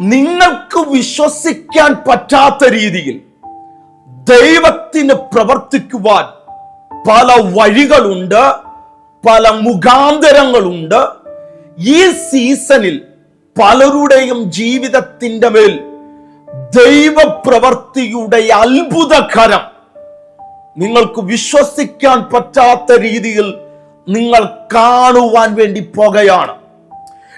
നിങ്ങൾക്ക് വിശ്വസിക്കാൻ പറ്റാത്ത രീതിയിൽ ദൈവത്തിന് പ്രവർത്തിക്കുവാൻ പല വഴികളുണ്ട് പല മുഖാന്തരങ്ങളുണ്ട്. ഈ സീസണിൽ പലരുടെയും ജീവിതത്തിന്റെ മേൽ ദൈവപ്രവർത്തിയുടെ അത്ഭുതകരം നിങ്ങൾക്ക് വിശ്വസിക്കാൻ പറ്റാത്ത രീതിയിൽ നിങ്ങൾ കാണുവാൻ വേണ്ടി പോകുകയാണ്.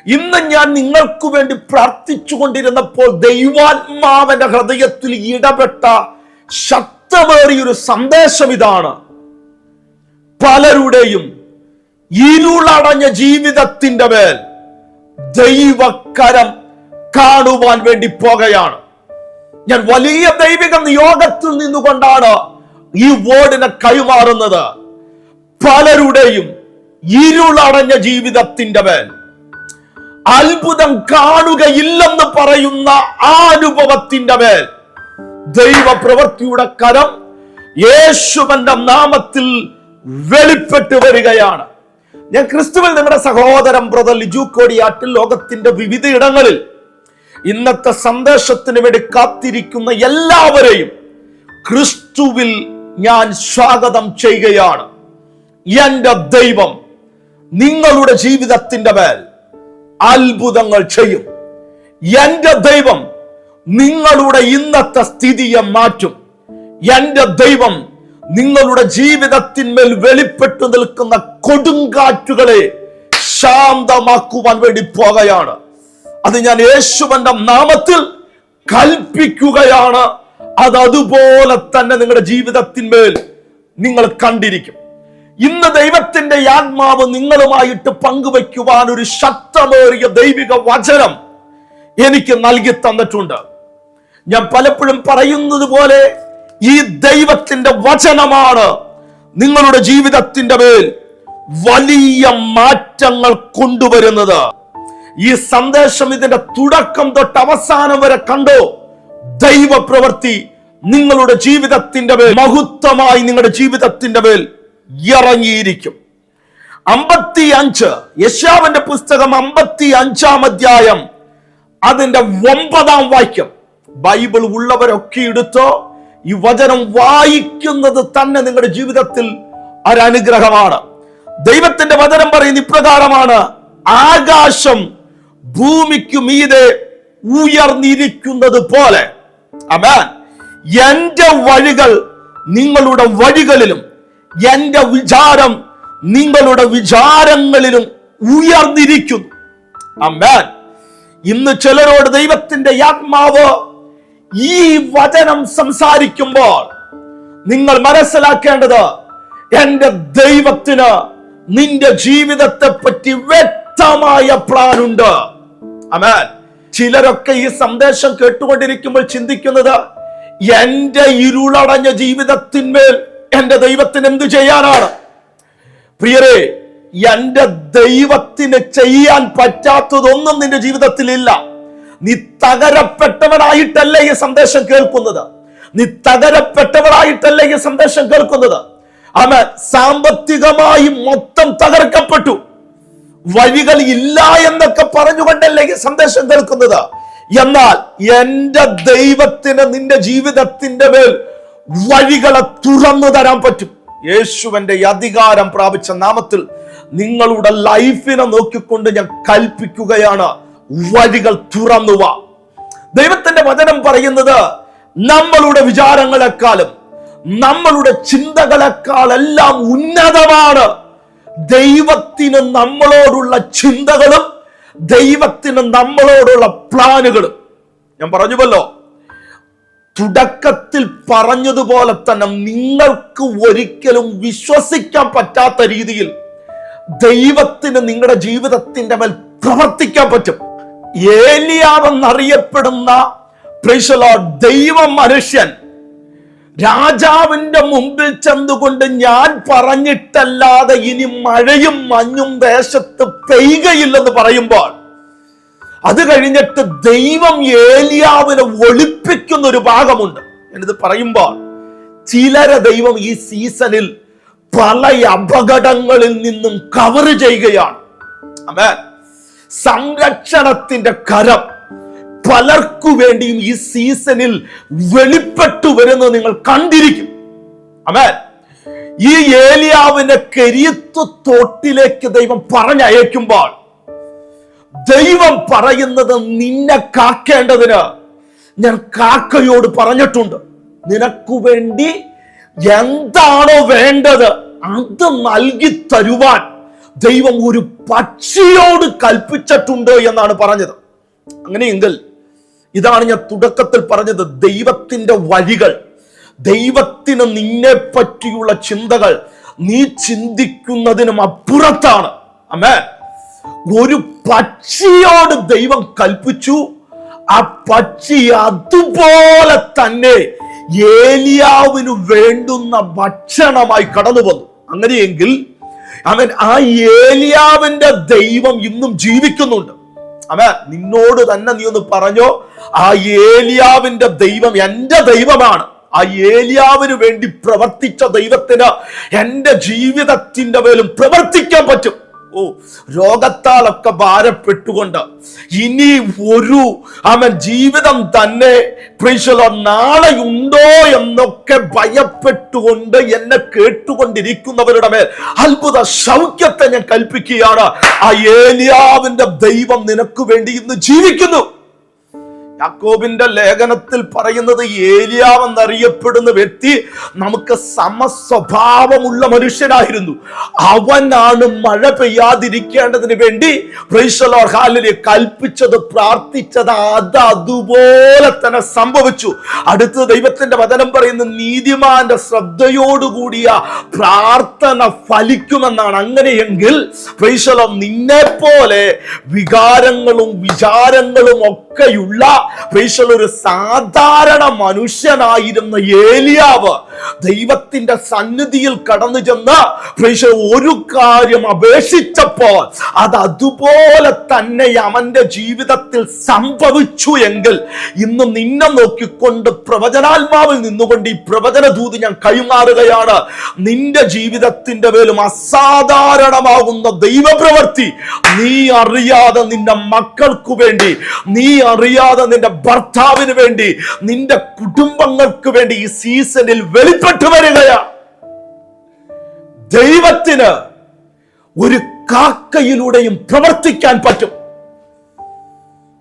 ഇന്ന് ഞാൻ നിങ്ങൾക്ക് വേണ്ടി പ്രാർത്ഥിച്ചു കൊണ്ടിരുന്നപ്പോൾ ദൈവാത്മാവന്റെ ഹൃദയത്തിൽ ഇടപെട്ട ശക്തമേറിയൊരു സന്ദേശം ഇതാണ്. പലരുടെയും ഇരുളടഞ്ഞ ജീവിതത്തിന്റെ മേൽ ദൈവക്കരം കാണുവാൻ വേണ്ടി പോകുകയാണ്. ഞാൻ വലിയ ദൈവിക നിയോഗത്തിൽ നിന്നുകൊണ്ടാണ് ഈ വേർഡിനെ കൈമാറുന്നത്. പലരുടെയും ഇരുളടഞ്ഞ ജീവിതത്തിന്റെ മേൽ അത്ഭുതം കാണുകയില്ലെന്ന് പറയുന്ന ആ അനുഭവത്തിന്റെ മേൽ ദൈവ പ്രവൃത്തിയുടെ കരം യേശുവന്റെ നാമത്തിൽ വെളിപ്പെട്ട് വരികയാണ്. ഞാൻ ക്രിസ്തുവിൽ നിങ്ങളുടെ സഹോദരം ബ്രദർ ലിജു കോടിയാട്ടിൽ ലോകത്തിന്റെ വിവിധ ഇടങ്ങളിൽ ഇന്നത്തെ സന്ദേശത്തിന് വേണ്ടി കാത്തിരിക്കുന്ന എല്ലാവരെയും ക്രിസ്തുവിൽ ഞാൻ സ്വാഗതം ചെയ്യുകയാണ്. എന്റെ ദൈവം നിങ്ങളുടെ ജീവിതത്തിന്റെ മേൽ അത്ഭുതങ്ങൾ ചെയ്യും. എന്റെ ദൈവം നിങ്ങളുടെ ഇന്നത്തെ സ്ഥിതിയെ മാറ്റും. എന്റെ ദൈവം നിങ്ങളുടെ ജീവിതത്തിന്മേൽ വെളിപ്പെട്ടു നിൽക്കുന്ന കൊടുങ്കാറ്റുകളെ ശാന്തമാക്കുവാൻ വേണ്ടി പോകുകയാണ് അത് ഞാൻ യേശുവന്റെ നാമത്തിൽ കൽപ്പിക്കുകയാണ്. അത് അതുപോലെ തന്നെ നിങ്ങളുടെ ജീവിതത്തിന്മേൽ നിങ്ങൾ കണ്ടിരിക്കും. ഇന്ന് ദൈവത്തിന്റെ ആത്മാവ് നിങ്ങളുമായിട്ട് പങ്കുവയ്ക്കുവാൻ ഒരു ശക്തമേറിയ ദൈവിക വചനം എനിക്ക് നൽകി തന്നിട്ടുണ്ട്. ഞാൻ പലപ്പോഴും പറയുന്നത് പോലെ ഈ ദൈവത്തിന്റെ വചനമാണ് നിങ്ങളുടെ ജീവിതത്തിന്റെ മേൽ വലിയ മാറ്റങ്ങൾ കൊണ്ടുവരുന്നത്. ഈ സന്ദേശം ഇതിന്റെ തുടക്കം തൊട്ട് അവസാനം വരെ കണ്ടോ? ദൈവ പ്രവൃത്തി നിങ്ങളുടെ ജീവിതത്തിന്റെ മേൽ മഹത്വമായി നിങ്ങളുടെ ജീവിതത്തിന്റെ മേൽ ഇറങ്ങിയിരിക്കും. അമ്പത്തി അഞ്ച് യശാവിന്റെ പുസ്തകം അമ്പത്തി അഞ്ചാം അധ്യായം അതിന്റെ ഒമ്പതാം വാക്യം. ബൈബിൾ ഉള്ളവരൊക്കെ എടുത്തോ ഈ വചനം വായിക്കുന്നത് തന്നെ നിങ്ങളുടെ ജീവിതത്തിൽ ഒരനുഗ്രഹമാണ്. ദൈവത്തിന്റെ വചനം പറയുന്ന ഇപ്രകാരമാണ് ആകാശം ഭൂമിക്കു മീതെ ഉയർന്നിരിക്കുന്നത് പോലെ. അമേൻ എന്റെ വഴികൾ നിങ്ങളുടെ വഴികളിലും എന്റെ വിചാരം നിങ്ങളുടെ വിചാരങ്ങളിലും ഉയർന്നിരിക്കുന്നു. അമ്മേൻ ഇന്ന് ചിലരോട് ദൈവത്തിന്റെ ആത്മാവ് ഈ വചനം സംസാരിക്കുമ്പോൾ നിങ്ങൾ മനസ്സിലാക്കേണ്ടത് എന്റെ ദൈവത്തിന് നിന്റെ ജീവിതത്തെ പറ്റി വ്യക്തമായ പ്ലാൻ ഉണ്ട് അമേൻ ചിലരൊക്കെ ഈ സന്ദേശം കേട്ടുകൊണ്ടിരിക്കുമ്പോൾ ചിന്തിക്കുന്നത് എന്റെ ഇരുളടഞ്ഞ ജീവിതത്തിന്മേൽ എന്റെ ദൈവത്തിന് എന്ത് ചെയ്യാനാണ്? പ്രിയരെ എന്റെ ദൈവത്തിന് ചെയ്യാൻ പറ്റാത്തതൊന്നും നിന്റെ ജീവിതത്തിൽ ഇല്ല നീ തകരപ്പെട്ടവനായിട്ടല്ല ഈ സന്ദേശം കേൾക്കുന്നത്? നീ തകരപ്പെട്ടവനായിട്ടല്ല ഈ സന്ദേശം കേൾക്കുന്നത്? അവൻ സാമ്പത്തികമായി മൊത്തം തകർക്കപ്പെട്ടു. വഴികൾ ഇല്ല എന്നൊക്കെ പറഞ്ഞുകൊണ്ടല്ലേ ഈ സന്ദേശം കേൾക്കുന്നത്? എന്നാൽ എന്റെ ദൈവത്തിന് നിന്റെ ജീവിതത്തിന്റെ മേൽ വഴികളെ തുറന്നു തരാൻ പറ്റും. യേശുവിന്റെ അധികാരം പ്രാപിച്ച നാമത്തിൽ നിങ്ങളുടെ ലൈഫിനെ നോക്കിക്കൊണ്ട് ഞാൻ കൽപ്പിക്കുകയാണ്. വഴികൾ തുറന്നുവ ദൈവത്തിന്റെ വചനം പറയുന്നത് നമ്മളുടെ വിചാരങ്ങളെക്കാളും നമ്മളുടെ ചിന്തകളെക്കാളെല്ലാം ഉന്നതമാണ്. ദൈവത്തിന് നമ്മളോടുള്ള ചിന്തകളും ദൈവത്തിന് നമ്മളോടുള്ള പ്ലാനുകളും. ഞാൻ പറഞ്ഞുവല്ലോ തുടക്കത്തിൽ പറഞ്ഞതുപോലെ തന്നെ നിങ്ങൾക്ക് ഒരിക്കലും വിശ്വസിക്കാൻ പറ്റാത്ത രീതിയിൽ ദൈവത്തിന് നിങ്ങളുടെ ജീവിതത്തിന്റെ മേൽ പ്രവർത്തിക്കാൻ പറ്റും. ഏലിയാവെന്നറിയപ്പെടുന്ന ദൈവ മനുഷ്യൻ രാജാവിന്റെ മുമ്പിൽ ചെന്നുകൊണ്ട് ഞാൻ പറഞ്ഞിട്ടല്ലാതെ ഇനി മഴയും മഞ്ഞും ദേശത്ത് പെയ്യുകയില്ലെന്ന് പറയുമ്പോൾ അത് കഴിഞ്ഞിട്ട് ദൈവം ഏലിയാവിനെ ഒളിപ്പിക്കുന്ന ഒരു ഭാഗമുണ്ട്. എന്നിത് പറയുമ്പോൾ ചിലരെ ദൈവം ഈ സീസണിൽ പല അപകടങ്ങളിൽ നിന്നും കവർ ചെയ്യുകയാണ്. അമേ സംരക്ഷണത്തിന്റെ കരം പലർക്കു വേണ്ടിയും ഈ സീസണിൽ വെളിപ്പെട്ടു വരുന്നത് നിങ്ങൾ കണ്ടിരിക്കും. അമേ ഈ ഏലിയാവിന്റെ കരിയത്വ തോട്ടിലേക്ക് ദൈവം പറഞ്ഞയക്കുമ്പോൾ ദൈവം പറയുന്നത് നിന്നെ കാക്കേണ്ടതിന് ഞാൻ കാക്കയോട് പറഞ്ഞിട്ടുണ്ട്. നിനക്കു വേണ്ടി എന്താണോ വേണ്ടത് അത് നൽകി തരുവാൻ ദൈവം ഒരു പക്ഷിയോട് കൽപ്പിച്ചിട്ടുണ്ട് എന്നാണ് പറഞ്ഞത്. അങ്ങനെയെങ്കിൽ ഇതാണ് ഞാൻ തുടക്കത്തിൽ പറഞ്ഞത്. ദൈവത്തിന്റെ വഴികൾ ദൈവത്തിന് നിന്നെ പറ്റിയുള്ള ചിന്തകൾ നീ ചിന്തിക്കുന്നതിനും അപ്പുറത്താണ്. അമ്മേ ഒരു പക്ഷിയോട് ദൈവം കൽപ്പിച്ചു. ആ പക്ഷി അതുപോലെ തന്നെ ഏലിയാവിന് വേണ്ടുന്ന ഭക്ഷണമായി കടന്നു വന്നു. അങ്ങനെയെങ്കിൽ അവൻ ആ ഏലിയാവിന്റെ ദൈവം ഇന്നും ജീവിക്കുന്നുണ്ട്. അവൻ നിന്നോട് തന്നെ നീ ഒന്ന് പറഞ്ഞോ ആ ഏലിയാവിന്റെ ദൈവം എന്റെ ദൈവമാണ്. ആ ഏലിയാവിന് വേണ്ടി പ്രവർത്തിച്ച ദൈവത്തിന് എന്റെ ജീവിതത്തിന്റെ മേലും പ്രവർത്തിക്കാൻ പറ്റും. ഓ രോഗത്താലൊക്കെ ഭാരപ്പെട്ടുകൊണ്ട് ഇനി ഒരു അവൻ ജീവിതം തന്നെ പ്രീശലോ നാളെ ഉണ്ടോ എന്നൊക്കെ ഭയപ്പെട്ടുകൊണ്ട് എന്നെ കേട്ടുകൊണ്ടിരിക്കുന്നവരുടെ മേൽ അത്ഭുത സൗഖ്യത്തെ ഞാൻ കൽപ്പിക്കുകയാണ്. ആ ഏലിയാവിന്റെ ദൈവം നിനക്ക് വേണ്ടി ഇന്ന് ജീവിക്കുന്നു. യാക്കോബിന്റെ ലേഖനത്തിൽ പറയുന്നത് ഏലിയാവ് എന്നറിയപ്പെടുന്ന വ്യക്തി നമുക്ക് സമസ്വഭാവമുള്ള മനുഷ്യനായിരുന്നു. അവനാണ് മഴ പെയ്യാതിരിക്കേണ്ടതിന് വേണ്ടി പ്രൈശലോർ ഹാലിനെ കൽപ്പിച്ചത് പ്രാർത്ഥിച്ചത് അത് അതുപോലെ തന്നെ സംഭവിച്ചു. അടുത്ത ദൈവത്തിന്റെ വചനം പറയുന്ന നീതിമാന്റെ ശ്രദ്ധയോടുകൂടിയ പ്രാർത്ഥന ഫലിക്കുമെന്നാണ്. അങ്ങനെയെങ്കിൽ പ്രൈശലം നിന്നെ പോലെ വികാരങ്ങളും വിചാരങ്ങളും ഒക്കെയുള്ള പ്രൈശൽ ഒരു സാധാരണ മനുഷ്യനായിരുന്ന ഏലിയാവ് ദൈവത്തിന്റെ സന്നിധിയിൽ കടന്നു ചെന്ന് പ്രൈശൽ ഒരു കാര്യം അപേക്ഷിച്ചപ്പോൾ അത് അതുപോലെ തന്നെ അവന്റെ ജീവിതത്തിൽ സംഭവിച്ചു എങ്കിൽ ഇന്ന് നിന്നെ നോക്കിക്കൊണ്ട് പ്രവചനാത്മാവിൽ നിന്നുകൊണ്ട് ഈ പ്രവചന ദൂത് ഞാൻ കൈമാറുകയാണ്. നിന്റെ ജീവിതത്തിന്റെ മേലും അസാധാരണമാകുന്ന ദൈവപ്രവൃത്തി നീ അറിയാതെ നിന്റെ മക്കൾക്കു വേണ്ടി നീ അറിയാതെ നിന്റെ ഭർത്താവിന് വേണ്ടി നിന്റെ കുടുംബങ്ങൾക്ക് വേണ്ടി ഈ സീസണിൽ വെളിപ്പെട്ടു വരികയാണ് ദൈവത്തിന് ഒരു കാക്കയിലൂടെയും പ്രവർത്തിക്കാൻ പറ്റും.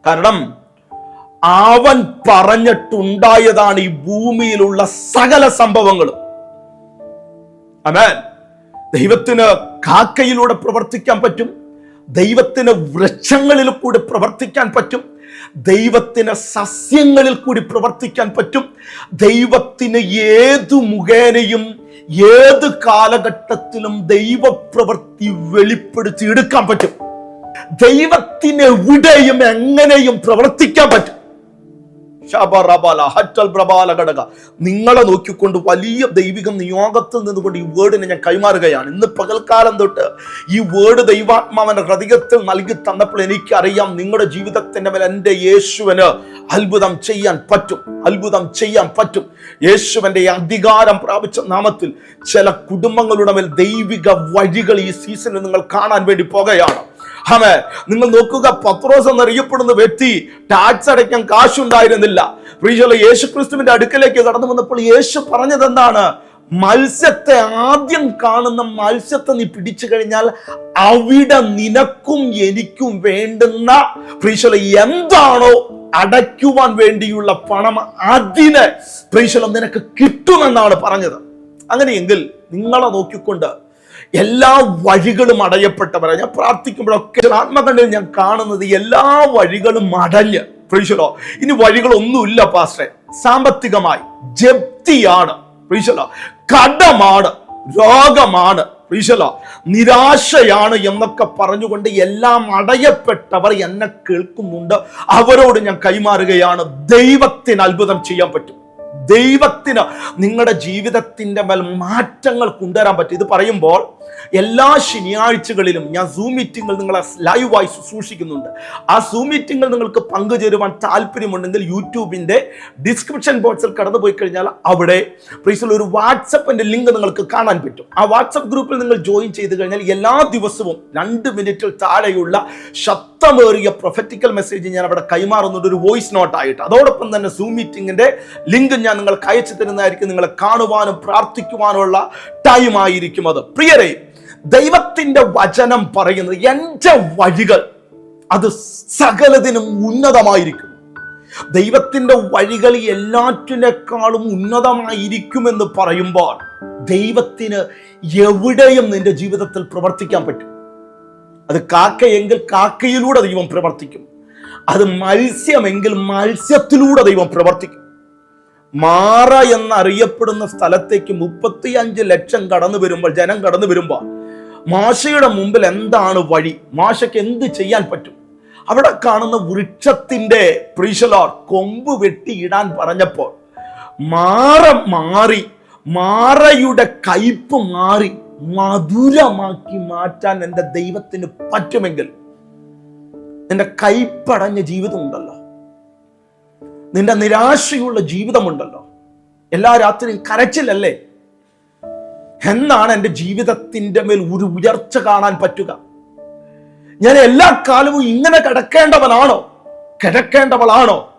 കാരണം അവൻ പറഞ്ഞിട്ടുണ്ടായതാണ് ഈ ഭൂമിയിലുള്ള സകല സംഭവങ്ങളും. അമേൻ ദൈവത്തിന് കാക്കയിലൂടെ പ്രവർത്തിക്കാൻ പറ്റും. ദൈവത്തിന് വൃക്ഷങ്ങളിൽ കൂടെ പ്രവർത്തിക്കാൻ പറ്റും. ദൈവത്തിന് സസ്യങ്ങളിൽ കൂടി പ്രവർത്തിക്കാൻ പറ്റും. ദൈവത്തിന് ഏതു മുഖേനയും ഏത് കാലഘട്ടത്തിലും ദൈവപ്രവൃത്തി വെളിപ്പെടുത്തി എടുക്കാൻ പറ്റും. ദൈവത്തിന് എവിടെയും എങ്ങനെയും പ്രവർത്തിക്കാൻ പറ്റും. നിങ്ങളെ നോക്കിക്കൊണ്ട് വലിയ ദൈവിക നിയോഗത്തിൽ നിന്നുകൊണ്ട് ഈ വേർഡിനെ ഞാൻ കൈമാറുകയാണ്. ഇന്ന് പകൽക്കാലം തൊട്ട് ഈ വേർഡ് ദൈവാത്മാവന്റെ ഹൃദയത്തിൽ നൽകി തന്നപ്പോൾ എനിക്കറിയാം നിങ്ങളുടെ ജീവിതത്തിന്റെ മേൽ എന്റെ യേശുവിന് അത്ഭുതം ചെയ്യാൻ പറ്റും. അത്ഭുതം ചെയ്യാൻ പറ്റും. യേശുവിന്റെ അധികാരം പ്രാപിച്ച നാമത്തിൽ ചില കുടുംബങ്ങളുടെ മേൽ ദൈവിക വഴികൾ ഈ സീസണിൽ നിങ്ങൾ കാണാൻ വേണ്ടി പോകുകയാണ്. ആമേ നിങ്ങൾ നോക്കുക പത്രോസ് എന്നറിയപ്പെടുന്ന വ്യക്തി ടാക്സ് അടയ്ക്കാൻ കാശുണ്ടായിരുന്നില്ല. പ്രിയമുള്ള യേശു ക്രിസ്തുവിന്റെ അടുക്കലേക്ക് കടന്നു വന്നപ്പോൾ യേശു പറഞ്ഞത് എന്താണ് മത്സ്യത്തെ ആദ്യം കാണുന്ന മത്സ്യത്തെ നീ പിടിച്ചു കഴിഞ്ഞാൽ അവിടെ നിനക്കും എനിക്കും വേണ്ടുന്ന പ്രീശല എന്താണോ അടയ്ക്കുവാൻ വേണ്ടിയുള്ള പണം അതിന് പ്രീശലം നിനക്ക് കിട്ടുമെന്നാണ് പറഞ്ഞത്. അങ്ങനെയെങ്കിൽ നിങ്ങളെ നോക്കിക്കൊണ്ട് എല്ലാ വഴികളും അടയപ്പെട്ടവരെ. ഞാൻ പ്രാർത്ഥിക്കുമ്പോഴൊക്കെ ആത്മകണ്ഠയിൽ ഞാൻ കാണുന്നത് എല്ലാ വഴികളും അടഞ്ഞ്. പ്രീശലോ ഇനി വഴികളൊന്നുമില്ല പാസ്റ്ററെ സാമ്പത്തികമായി ജപ്തിയാണ്. പ്രീശലോ കടമാണ് രോഗമാണ്. പ്രീശലോ നിരാശയാണ് എന്നൊക്കെ പറഞ്ഞുകൊണ്ട് എല്ലാം അടയപ്പെട്ടവർ എന്നെ കേൾക്കുന്നുണ്ട്. അവരോട് ഞാൻ കൈമാറുകയാണ്. ദൈവത്തിന് അത്ഭുതം ചെയ്യാൻ പറ്റും. ദൈവത്തിന് നിങ്ങളുടെ ജീവിതത്തിന്റെ മേൽ മാറ്റങ്ങൾ കൊണ്ടുവരാൻ പറ്റും. ഇത് പറയുമ്പോൾ എല്ലാ ശനിയാഴ്ചകളിലും ഞാൻ സൂം മീറ്റിങ്ങിൽ നിങ്ങളെ ലൈവായി സൂക്ഷിക്കുന്നുണ്ട് ആ സൂം മീറ്റിങ്ങിൽ നിങ്ങൾക്ക് പങ്കുചേരുവാൻ താല്പര്യമുണ്ടെങ്കിൽ യൂട്യൂബിന്റെ ഡിസ്ക്രിപ്ഷൻ ബോക്സിൽ കടന്നു പോയി കഴിഞ്ഞാൽ അവിടെ പ്രീസിൽ ഒരു വാട്സപ്പിന്റെ ലിങ്ക് നിങ്ങൾക്ക് കാണാൻ പറ്റും. ആ വാട്സപ്പ് ഗ്രൂപ്പിൽ നിങ്ങൾ ജോയിൻ ചെയ്ത് കഴിഞ്ഞാൽ എല്ലാ ദിവസവും രണ്ട് മിനിറ്റിൽ താഴെയുള്ള ശബ്ദ മഹത്വമേറിയ പ്രൊഫറ്റിക്കൽ മെസ്സേജ് ഞാൻ അവിടെ കൈമാറുന്നുണ്ട്. ഒരു വോയിസ് നോട്ടായിട്ട് അതോടൊപ്പം തന്നെ സൂം മീറ്റിംഗിന്റെ ലിങ്ക് ഞാൻ നിങ്ങൾക്ക് അയച്ചു തരുന്നതായിരിക്കും. നിങ്ങളെ കാണുവാനും പ്രാർത്ഥിക്കുവാനുമുള്ള ടൈം ആയിരിക്കും അത്. പ്രിയരെ ദൈവത്തിന്റെ വചനം പറയുന്നത് എന്റെ വഴികൾ അത് സകലതിനും ഉന്നതമായിരിക്കും. ദൈവത്തിന്റെ വഴികൾ എല്ലാറ്റിനേക്കാളും ഉന്നതമായിരിക്കുമെന്ന് പറയുമ്പോൾ ദൈവത്തിന് എവിടെയും നിന്റെ ജീവിതത്തിൽ പ്രവർത്തിക്കാൻ പറ്റും. അത് കാക്കയെങ്കിൽ കാക്കയിലൂടെ ദൈവം പ്രവർത്തിക്കും. അത് മത്സ്യമെങ്കിൽ മത്സ്യത്തിലൂടെ ദൈവം പ്രവർത്തിക്കും. മാറ എന്നറിയപ്പെടുന്ന സ്ഥലത്തേക്ക് മുപ്പത്തിയഞ്ച് ലക്ഷം കടന്നു വരുമ്പോൾ ജനം കടന്നു വരുമ്പോൾ മാഷയുടെ മുമ്പിൽ എന്താണ് വഴി? മാഷയ്ക്ക് എന്ത് ചെയ്യാൻ പറ്റും? അവിടെ കാണുന്ന വൃക്ഷത്തിന്റെ പ്രീശലോർ കൊമ്പ് വെട്ടിയിടാൻ പറഞ്ഞപ്പോൾ മാറ മാറി മാറയുടെ കയ്പ് മാറി. മധുരമാക്കി മാറ്റാൻ എന്റെ ദൈവത്തിന് പറ്റുമെങ്കിൽ നിന്റെ കൈപ്പടഞ്ഞ ജീവിതമുണ്ടല്ലോ. നിന്റെ നിരാശയുള്ള ജീവിതമുണ്ടല്ലോ. എല്ലാ രാത്രിയും കരച്ചിലല്ലേ? എന്നാണ് എന്റെ ജീവിതത്തിന്റെ മേൽ ഒരു ഉയർച്ച കാണാൻ പറ്റുക. ഞാൻ എല്ലാ കാലവും ഇങ്ങനെ കിടക്കേണ്ടവനാണോ? കിടക്കേണ്ടവളാണോ?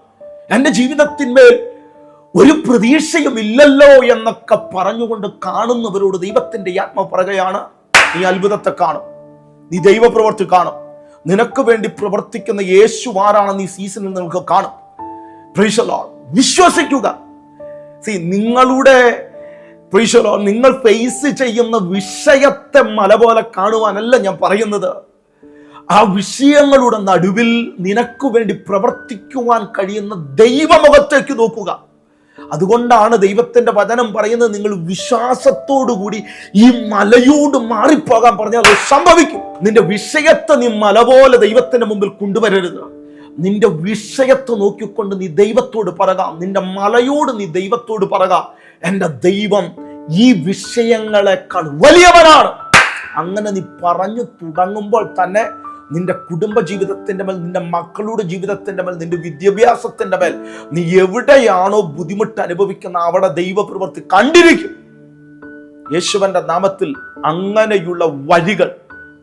എന്റെ ജീവിതത്തിന്മേൽ ഒരു പ്രതീക്ഷയും ഇല്ലല്ലോ എന്നൊക്കെ പറഞ്ഞുകൊണ്ട് കാണുന്നവരോട് ദൈവത്തിന്റെ ആത്മ പറയുകയാണ് നീ അത്ഭുതത്തെ കാണും. നീ ദൈവപ്രവർത്തി കാണും. നിനക്ക് വേണ്ടി പ്രവർത്തിക്കുന്ന യേശു ആരാണെന്ന് ഈ സീസണിൽ നിങ്ങൾക്ക് കാണും. പ്രീഷലോ വിശ്വസിക്കുക. സി നിങ്ങളുടെ പ്രീഷലോ നിങ്ങൾ ഫേസ് ചെയ്യുന്ന വിഷയത്തെ മല പോലെ കാണുവാനല്ല ഞാൻ പറയുന്നത്. ആ വിഷയങ്ങളുടെ നടുവിൽ നിനക്ക് വേണ്ടി പ്രവർത്തിക്കുവാൻ കഴിയുന്ന ദൈവമുഖത്തേക്ക് നോക്കുക. അതുകൊണ്ടാണ് ദൈവത്തിന്റെ വചനം പറയുന്നത് നിങ്ങൾ വിശ്വാസത്തോടുകൂടി ഈ മലയോട് മാറിപ്പോകാൻ പറഞ്ഞാൽ അത് സംഭവിക്കും. നിന്റെ വിഷയത്തെ നീ മല പോലെ ദൈവത്തിന്റെ മുമ്പിൽ കൊണ്ടുവരരുത്. നിന്റെ വിഷയത്തെ നോക്കിക്കൊണ്ട് നീ ദൈവത്തോട് പറക. നിന്റെ മലയോട് നീ ദൈവത്തോട് പറക. എന്റെ ദൈവം ഈ വിഷയങ്ങളെക്കാൾ വലിയവനാണ്. അങ്ങനെ നീ പറഞ്ഞു തുടങ്ങുമ്പോൾ തന്നെ നിന്റെ കുടുംബ ജീവിതത്തിന്റെ മേൽ നിന്റെ മക്കളുടെ ജീവിതത്തിന്റെ മേൽ നിന്റെ വിദ്യാഭ്യാസത്തിന്റെ മേൽ നീ എവിടെയാണോ ബുദ്ധിമുട്ട് അനുഭവിക്കുന്ന അവിടെ ദൈവപ്രവൃത്തി കണ്ടിരിക്കും. യേശുവന്റെ നാമത്തിൽ അങ്ങനെയുള്ള വഴികൾ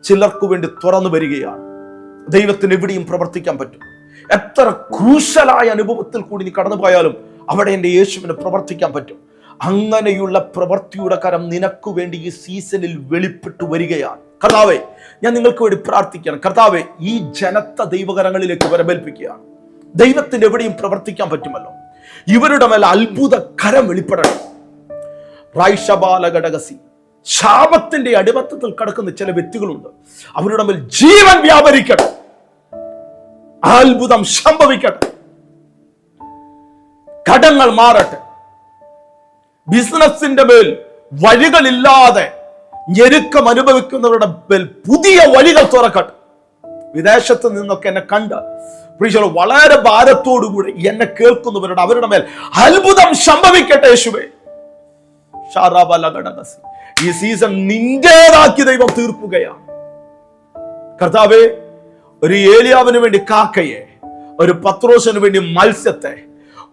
ചിലർക്കു വേണ്ടി തുറന്നു വരികയാണ്. ദൈവത്തിന് എവിടെയും പ്രവർത്തിക്കാൻ പറ്റും. എത്ര ക്രൂശലായ അനുഭവത്തിൽ കൂടി നീ കടന്നു പോയാലും അവിടെ എന്റെ യേശുവിന് പ്രവർത്തിക്കാൻ പറ്റും. അങ്ങനെയുള്ള പ്രവൃത്തിയുടെ കരം നിനക്ക് വേണ്ടി ഈ സീസണിൽ വെളിപ്പെട്ടു വരികയാണ്. കർത്താവെ ഞാൻ നിങ്ങൾക്ക് വേണ്ടി പ്രാർത്ഥിക്കുകയാണ്. കർത്താവെ ഈ ജനത്ത ദൈവകരങ്ങളിലേക്ക് വരവേൽപ്പിക്കുകയാണ് ദൈവത്തിന് എവിടെയും പ്രവർത്തിക്കാൻ പറ്റുമല്ലോ. ഇവരുടെ മേൽ അത്ഭുത കരം വെളിപ്പെടണം. റൈഷബാലഘടകസി ശാപത്തിന്റെ അടിമത്തത്തിൽ കിടക്കുന്ന ചില വ്യക്തികളുണ്ട്. അവരുടെ മേൽ ജീവൻ വ്യാപരിക്കട്ടെ. അത്ഭുതം സംഭവിക്കട്ടെ. കടങ്ങൾ മാറട്ടെ. ബിസിനസിന്റെ മേൽ വഴികളില്ലാതെ ഞെരുക്കം അനുഭവിക്കുന്നവരുടെ പുതിയ വഴികൾ തുറക്കട്ടെ. വിദേശത്ത് നിന്നൊക്കെ എന്നെ കണ്ട്. പ്രീശോ വളരെ ഭാരത്തോടുകൂടി എന്നെ കേൾക്കുന്നവരുടെ അവരുടെ മേൽ അത്ഭുതം സംഭവിക്കട്ടെ യേശുവേ. ഈ സീസൺ നിന്റേതാക്കി ദൈവം തീർക്കുകയാണ്. കർത്താവേ ഒരു ഏലിയാവിന് വേണ്ടി കാക്കയെ ഒരു പത്രോസിന് വേണ്ടി മത്സ്യത്തെ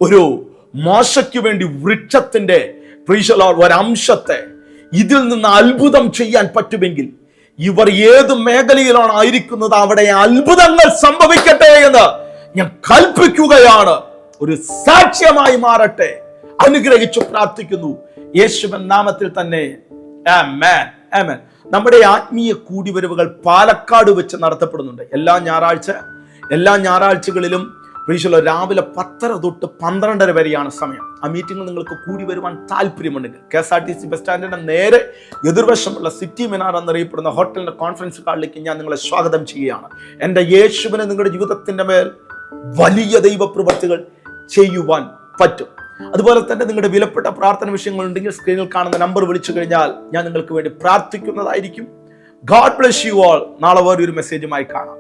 ഒരു മോശയ്ക്ക് വേണ്ടി വൃക്ഷത്തിന്റെ പ്രീശലോ ഒരംശത്തെ ഇതിൽ നിന്ന് അത്ഭുതം ചെയ്യാൻ പറ്റുമെങ്കിൽ ഇവർ ഏത് മേഖലയിലാണ് ആയിരിക്കുന്നത് അവിടെ അത്ഭുതങ്ങൾ സംഭവിക്കട്ടെ എന്ന് ഞാൻ കൽപ്പിക്കുകയാണ്. ഒരു സാക്ഷ്യമായി മാറട്ടെ. അനുഗ്രഹിച്ചു പ്രാർത്ഥിക്കുന്നു. യേശുവൻ നാമത്തിൽ തന്നെ. നമ്മുടെ ആത്മീയ കൂടിവരവുകൾ പാലക്കാട് വെച്ച് നടത്തപ്പെടുന്നുണ്ട്. എല്ലാ ഞായറാഴ്ച എല്ലാ ഞായറാഴ്ചകളിലും പ്രീശുള്ള രാവിലെ പത്തര തൊട്ട് പന്ത്രണ്ടര വരെയാണ് സമയം. ആ മീറ്റിംഗിൽ നിങ്ങൾക്ക് കൂടി വരുവാൻ താല്പര്യമുണ്ടെങ്കിൽ K S R T C bus സ്റ്റാൻഡിന്റെ നേരെ എതിർവശമുള്ള സിറ്റി മിനാർ എന്നറിയപ്പെടുന്ന ഹോട്ടലിന്റെ കോൺഫറൻസ് ഹാളിലേക്ക് ഞാൻ നിങ്ങളെ സ്വാഗതം ചെയ്യുകയാണ്. എന്റെ യേശുവിനെ നിങ്ങളുടെ ജീവിതത്തിന്റെ മേൽ വലിയ ദൈവ പ്രവൃത്തികൾ ചെയ്യുവാൻ പറ്റും. അതുപോലെ തന്നെ നിങ്ങളുടെ വിലപ്പെട്ട പ്രാർത്ഥന വിഷയങ്ങൾ ഉണ്ടെങ്കിൽ സ്ക്രീനിൽ കാണുന്ന നമ്പർ വിളിച്ചു കഴിഞ്ഞാൽ ഞാൻ നിങ്ങൾക്ക് വേണ്ടി പ്രാർത്ഥിക്കുന്നതായിരിക്കും. ഗാഡ് ബ്ലസ് യു ആൾ നാളെ വേറെ ഒരു മെസ്സേജുമായി കാണാം.